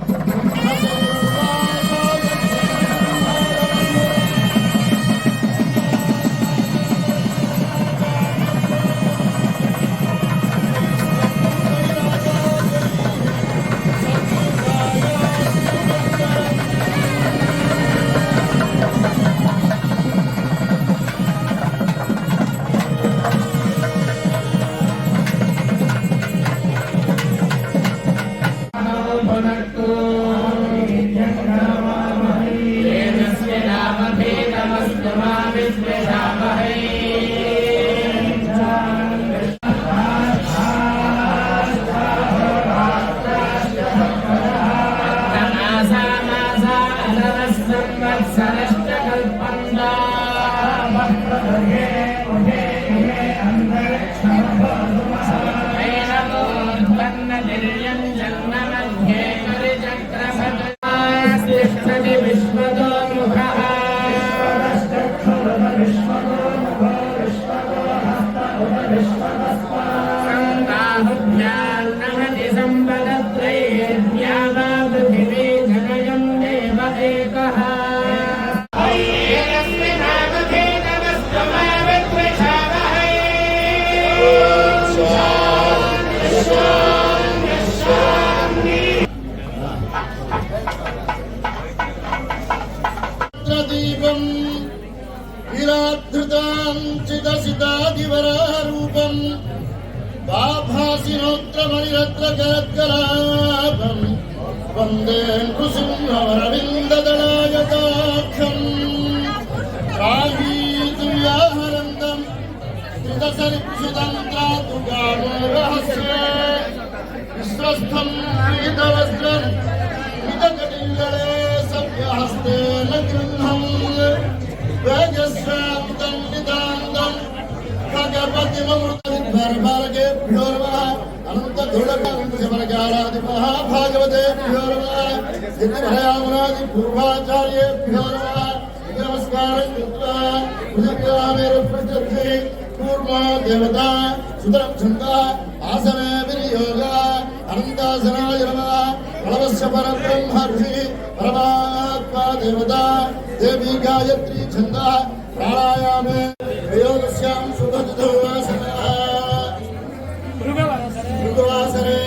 you. విరాధృతాం చిదసితాదివరారూపం బాభాసినోత్రమణిరత్నకరద్గలాభం వందే నృసింహవరవిందదళాయతాక్షం రాహీతుల్యాహరందం త్రిదసరిక్షుతంత్రాతు గామో రహస్యే విశ్వస్థం పీతవస్త్రం మితకటిల్లడే సవ్యహస్తేన గృహం వేగస్వాంతం నిదాంతం ఖగపతిమృతవిద్వర్భాగేభ్యో నమః అనంత దృఢకాంకుశమరకారాది మహాభాగవతేభ్యో నమః దిగ్భయామునాది పూర్వాచార్యేభ్యో నమః నమస్కారం కృత్వా భుజగ్రామేరుపృచ్చతి కూర్మా దేవత సుతరం ఛంద ఆసనే వినియోగ అనంతాసనాయ నమః. ప్రణవస్య పరబ్రహ్మర్షి పరమాత్మా దేవత దేవి గాయత్రీ ఛంద ప్రాణాయామే ప్రయోగస్యాం శుభదుతో వాసనః భృగువాసరే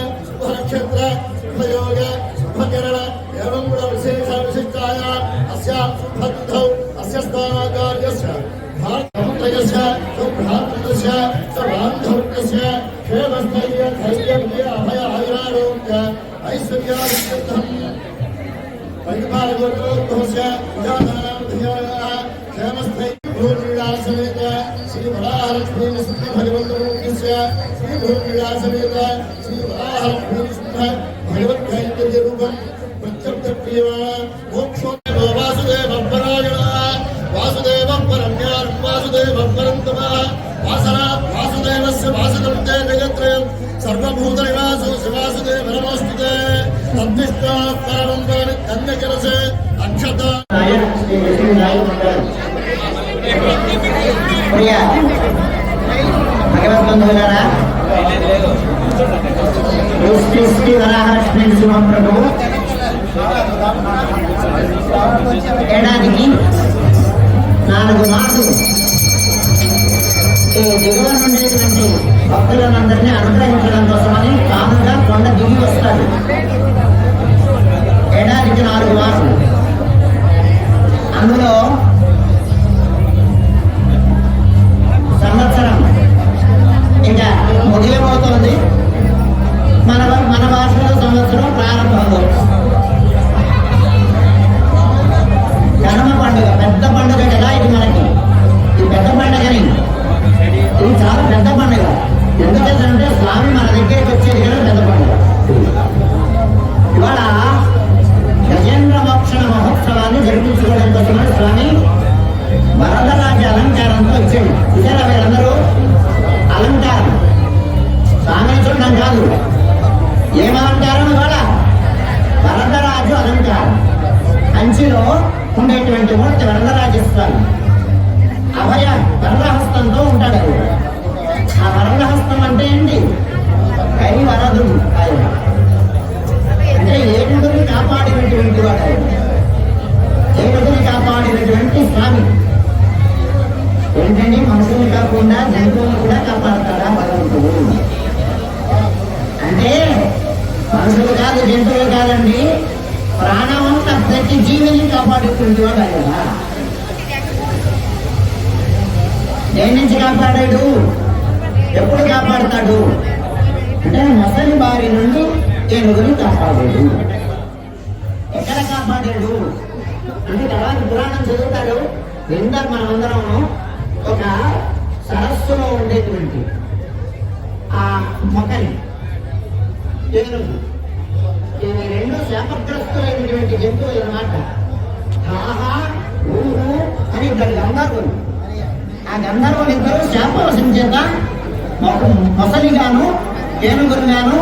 భగవద్గైత్య రూపం ప్రత్యర్థ ప్రియమాణ మోక్షోత్తమ వాసుదేవ పరాయణ వాసుదేవ పరమ్యారం వాసుదేవ పరంతమ వాసనా వాసుదేవస్య వాసుదం తే జగత్రయం సర్వభూత నివాసో శివాసుదేవ నమోస్తుతే తద్విష్ట పరమం పరమి కన్యకరసే అక్షత ప్రియ భగవద్బంధువులారా శ్రీ శ్రీ వరాహలక్ష్మీ ఏడాదికి నాలుగు మార్లు ఈ దిగువ నుండేటువంటి భక్తులందరినీ అనుగ్రహించడం కోసమని కాముగా కొండ దిగి వస్తాడు ఏడాదికి నాలుగు మార్లు అందులో సంవత్సరం ఇంకా ముగియబోతోంది మన మన భాషలో సంవత్సరం ప్రారంభంలో కనుమ పండుగ పెద్ద పండుగ కదా ఇది మనకి. ఈ పెద్ద పండుగని ఇది చాలా పెద్ద పండుగ. ఎందుకంటే స్వామి మన దగ్గరికి వచ్చేది కదా పెద్ద పండుగ. ఇవాళ గజేంద్ర మోక్షణ మహోత్సవాన్ని జరిపించుకోవడం కోసమని స్వామి వరదరాజ అలంకారంతో ఇచ్చాడు. ఇచ్చారా మీరందరూ? అలంకారం. స్వామి చూడడం కాదు. ఏమంటారని వాళ్ళ వరదరాజు అలంకారం కంచిలో ఉండేటువంటి మూర్తి వరదరాజు కాపాడాడు? ఎప్పుడు కాపాడతాడు? అంటే మొసలి బారి నుండి ఏనుగుని కాపాడాడు. ఎక్కడ కాపాడాడు? అంటే తర్వాత పురాణం చదువుతాడు. వింటారు మనమందరం ఒక సరస్సులో ఉండేటువంటి ఆ మొక్కని ఏనుగు. ఇవి రెండు శాపగ్రస్తులైనటువంటి జంతువులు అన్నమాట. ఆహా ఊహు అని ఇద్దరు గంధర్వులు ఆ గంధర్వులు ఇద్దరు శాపవశం చేత మొసలిగాను ఏనుగురుగాను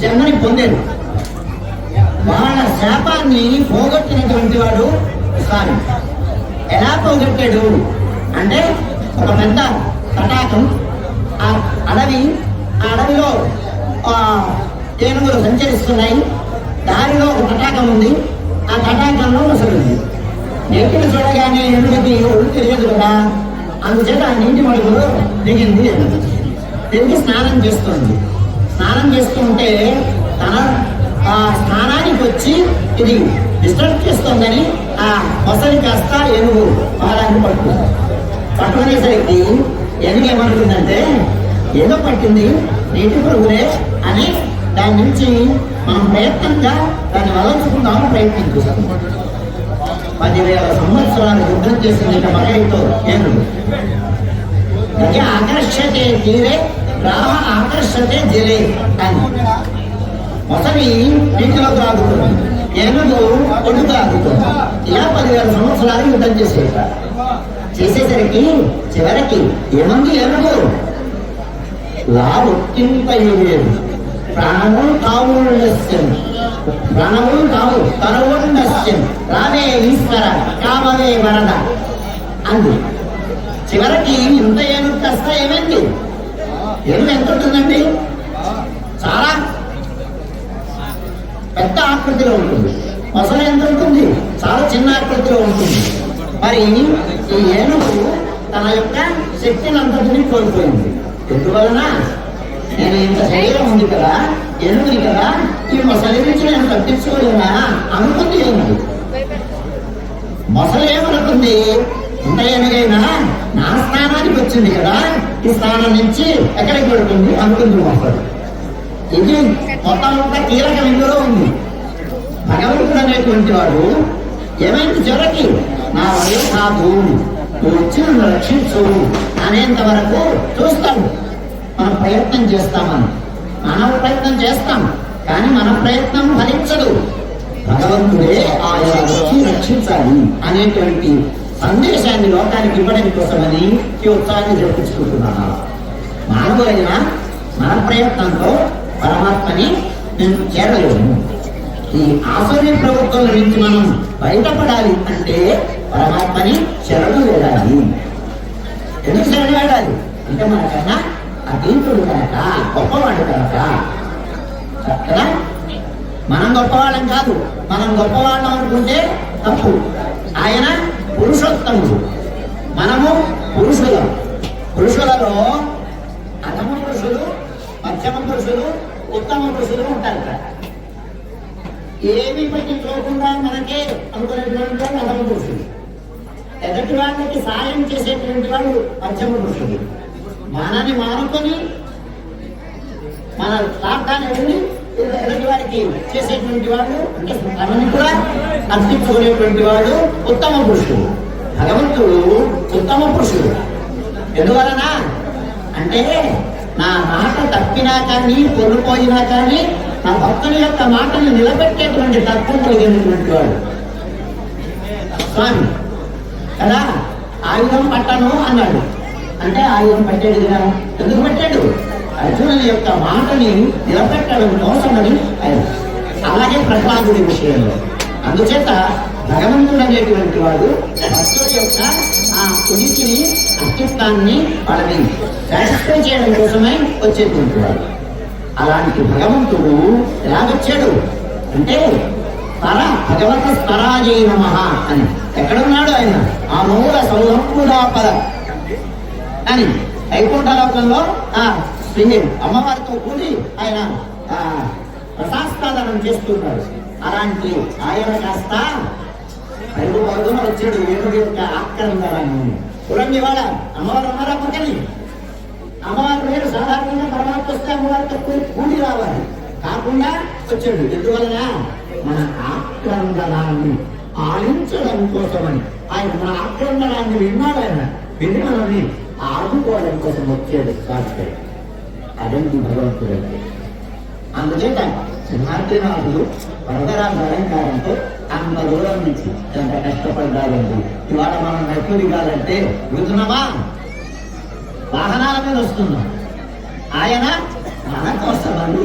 జన్మని పొందారు. వాళ్ళ శాపాన్ని పోగొట్టినటువంటి వాడు సారి. ఎలా పోగొట్టాడు? అంటే ఒక పెద్ద తటాకం. ఆ అడవి ఆ అడవిలో ఆ ఏనుగులు సంచరిస్తున్నాయి. దారిలో ఒక తటాకం ఉంది. ఆ తటాకంలో ముసలి ఉంది నీటిని చూడగానే ఏనుగుకి ఒళ్ళు తెలియదు కదా? అందుచేత ఆ నీటి మడుగులో దిగింది తిరిగి దిగి స్నానం చేస్తుంది. స్నానం చేస్తుంటే తన ఆ స్నానానికి వచ్చి ఇది డిస్టర్బ్ చేస్తుందని ఆ మొసలి కాస్త ఎనుగు పాదాన్ని పట్టుకుంది. పట్టుకునేసరికి ఎనుగు ఏమంటుందంటే ఏదో పట్టింది. నీటి పురుగులే అని దాని నుంచి మనం ప్రయత్నంగా దాన్ని వదలుచుకుందామని ప్రయత్నం చేస్తాం పదివేల సంవత్సరాలు యుద్ధం చేసింది మకైతో మగైతో ఏనుగు ఆకర్షతే తీరే రామ ఆకర్షతే జలే అని. మొసలి నీటిలో తాగుతుంది ఏనుగు ఒడ్డు తాగుతుంది ఇలా పదివేల సంవత్సరాలు యుద్ధం చేసేట చేసేసరికి చివరికి ఏమంది ఏనుగు? లాభొట్టింపయ్యేది ప్రాణం కావుండస్యం ధనము కావు తనవుండస్యం రామే ఈశ్వర కామవే వరద. అంది. చివరికి ఇంత ఏనుగు కష్ట ఏమైంది ఏనుగు ఎంత ఉంటుందండి చాలా పెద్ద ఆకృతిలో ఉంటుంది. మొసలు ఎంత ఉంటుంది? చాలా చిన్న ఆకృతిలో ఉంటుంది. మరి ఈ ఏనుగు తన యొక్క శక్తిని అంతటిని కోల్పోయింది. ఎందువలన? నేను ఇంత శరీరం ఉంది కదా. ఏనుగుని కదా? ఈ మొసలి నుంచి నేను తప్పించుకోలేనా అనుకుంది ఏమి మొసలు ఏమనుకుంది? ఇంత నా స్థానానికి వచ్చింది కదా. ఈ స్థానం నుంచి ఎక్కడికి పెడుతుంది? అనుకుంది మొసలు. ఇది మొత్తం అంతా కీలకం ఇందులో ఉంది. భగవంతుడు అనేటువంటి వాడు ఏమైంది చివరికి నా వయో కాదు. నువ్వు వచ్చి నన్ను రక్షించు. అనేంత వరకు చూస్తాడు. మనం ప్రయత్నం చేస్తామని. మనం ప్రయత్నం చేస్తాం కానీ మన ప్రయత్నం ఫలించదు. భగవంతుడే ఆయన వచ్చి రక్షించాలి అనేటువంటి సందేశాన్ని లోకానికి ఇవ్వడం కోసమని ఈ ఉత్సాహాన్ని జరిపించుకుంటున్నాను. మానవులైన మన ప్రయత్నంతో పరమాత్మని నేను చేరలేము ఈ ఆసురీ ప్రభుత్వం నుంచి మనం బయటపడాలి అంటే పరమాత్మని శరణు వేడాలి ఎందుకు శరణు వేడాలి అంటే మనకన్నా గొప్పవాడు కనుక గొప్పవాడు కనుక. కదా? మనం గొప్పవాళ్ళం కాదు. మనం గొప్పవాళ్ళం అనుకుంటే తప్పు. ఆయన పురుషోత్తముడు. మనము పురుషులం. పురుషులలో అధమ పురుషులు మధ్యమ పురుషులు ఉత్తమ పురుషులు ఉంటారు ఇక్కడ. ఏమి పట్టించుకోకుండా మనకే అనుకునేటువంటి వాళ్ళు అధమ పురుషులు. ఎదుటి వాళ్ళకి సాయం చేసేటువంటి వాళ్ళు మధ్యమ పురుషులు. మనని మానుకొని మన స్వార్థాన్ని ఎదుటి వారికి చేసేటువంటి వాళ్ళు అంటే మనని కూడా అర్పించుకునేటువంటి వాడు ఉత్తమ పురుషుడు. భగవంతుడు ఉత్తమ పురుషుడు. ఎందువలన? అంటే నా మాట తప్పినా కానీ పొల్లిపోయినా కానీ నా భక్తుల యొక్క మాటను నిలబెట్టేటువంటి తత్వం కలిగినటువంటి వాడు. స్వామి కదా? ఆయుధం పట్టను అన్నాడు. అంటే ఆయుధం పట్టాడు కదా? ఎందుకు పట్టాడు? అర్జునుని యొక్క మాటని నిలబెట్టడం కోసమని ఆయన అలాగే ప్రహ్లాదుడి విషయంలో. అందుచేత భగవంతుడు అనేటువంటి వాడు భక్తుడి యొక్క ఆ ఉనికిని అస్తిత్వాన్ని వాళ్ళని సాటిస్ఫై చేయడం కోసమే వచ్చేటువంటి వాడు. అలాంటి భగవంతుడు ఎలాగొచ్చాడు అంటే తర భగవత స్తరాజై నమ అని. ఎక్కడున్నాడు ఆయన? ఆ మూల సౌరంపుడా పద అని. వైకుంఠలోకంలో ఆ అమ్మవారితో కూడి ఆయన ఆ, చేస్తున్నాడు. అలాంటి ఆయన కాస్త రెండు పరుగున వచ్చాడు. ఏనుగు యొక్క ఆక్రందరాన్ని చూడండి ఇవాళ అమ్మవారు ఉన్నారా పక్కని? అమ్మవారు వేరు సాధారణంగా పరమాత్మ వస్తే అమ్మవారితో కూడి కూడి రావాలి. కాకుండా వచ్చాడు. ఎందువలన? మన ఆక్రందనాన్ని ఆలించడం కోసమని. ఆయన మన ఆక్రందనాన్ని విన్నాడు ఆయన. విని మనల్ని ఆదుకోవడం కోసం వచ్చాడు కాస్తే అదండి భగవంతుడు అందుచేత సింహాద్రినాథుడు వరదరాజు అలంకారంతో అంత దూరం నుంచి ఎంత కష్టపడ్డాడండి? ఇవాళ మనం మెట్లు కాదంటే వెళ్తున్నామా? వాహనాల మీద వస్తున్నాం. ఆయన మన కోసమని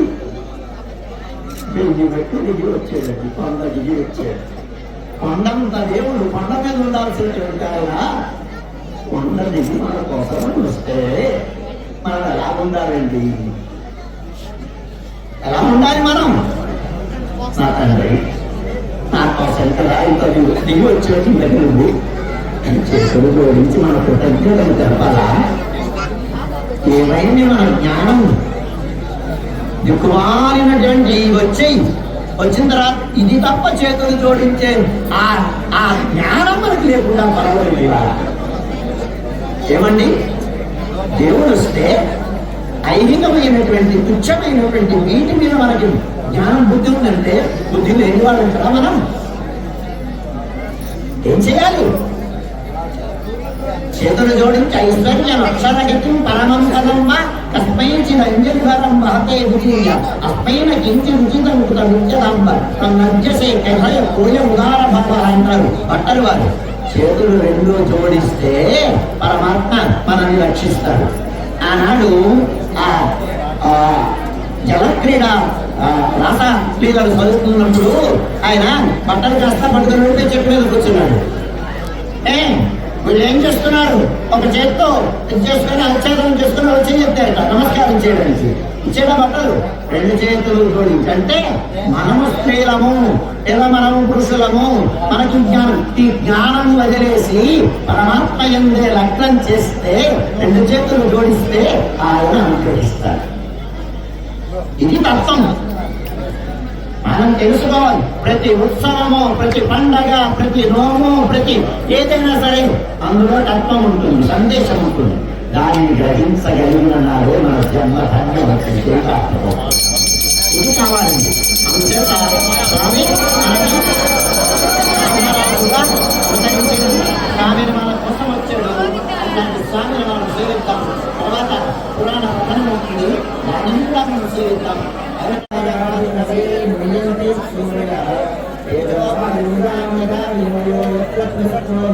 వెయ్యి మెట్లు దిగి వచ్చేదండి కొండ దిగి వచ్చాడు కొండంత దేవుడు కొండ మీద ఉండాల్సినటువంటి ఆయన కొండ దిగి మన కోసమని వస్తే మనం ఎలా ఉండాలండి. ఎలా ఉండాలి మనం. నా తండ్రి నా కోసం కదా దిగు- దిగి వచ్చేది దగ్గర ఉంది అని చేతులు జోడించి మన కృతజ్ఞతలు తెలపాలా? ఏమైంది మన జ్ఞానం? దిక్కుమాలినటువంటి వచ్చేయి వచ్చిన తర్వాత ఇది తప్ప చేతులు జోడించే ఆ ఆ జ్ఞానం మనకు లేకుండా పర్వాలేదు ఏమండి? దేవుడు వస్తే ఐహికమైనటువంటి తుచ్చమైనటువంటి వీటి మీద మనకి జ్ఞానం బుద్ధి ఉందంటే బుద్ధి లేని వాళ్ళు ఉంటారా మనం? ఏం చేయాలి? చేతులు జోడించి ఐశ్వర్యం అక్షరగతిం పరమం కదమ్మ కస్మైంచిన అంజలివరం మహతే విజయ అస్మైన కించి రుచితం తన తన్నజ్జసే కథయ కోయ ఉదార భావ అంటారు. భట్టలు వారు. చేతులు రెండు జోడిస్తే పరమాత్మ మనల్ని రక్షిస్తాడు. ఆనాడు ఆ జలక్రీడ రాస క్రీడలు చదువుతున్నప్పుడు ఆయన బట్టలు కాస్త పట్టుకుని చెట్టు మీద కూర్చున్నాడు. ఏ? వీళ్ళు ఏం చేస్తున్నారు? ఒక చేత్తో ఇది చేసుకుని అచ్చేదనం చేసుకుని వచ్చి చెప్తారట నమస్కారం చేయడానికి ఇచ్చేట బట్టలు రెండు చేతులు జోడించి అంటే మనము స్త్రీలము ఇలా మనము పురుషులము మనకి జ్ఞానం ఈ జ్ఞానం వదిలేసి పరమాత్మ ఎందే లగ్నం చేస్తే రెండు చేతులు జోడిస్తే ఆయన అనుగ్రహిస్తారు ఇది తత్వం. మనం తెలుసుకోవాలి. ప్రతి ఉత్సవము ప్రతి పండగ ప్రతి నోము ప్రతి ఏదైనా సరే అందులో తత్వం ఉంటుంది సందేశం ఉంటుంది. దానిని గ్రహించగలిగిన నాడే మన జన్మ ధన్యమవుతుంది ఇది కావాలండి. అందుచేత స్వామి స్వామిని మన కోసం వచ్చాడు అలాంటి స్వామిని మనం సేవిద్దాం తర్వాత పురాణ కథనం ఉంటుంది. దాన్ని కూడా మనం సేవిద్దాం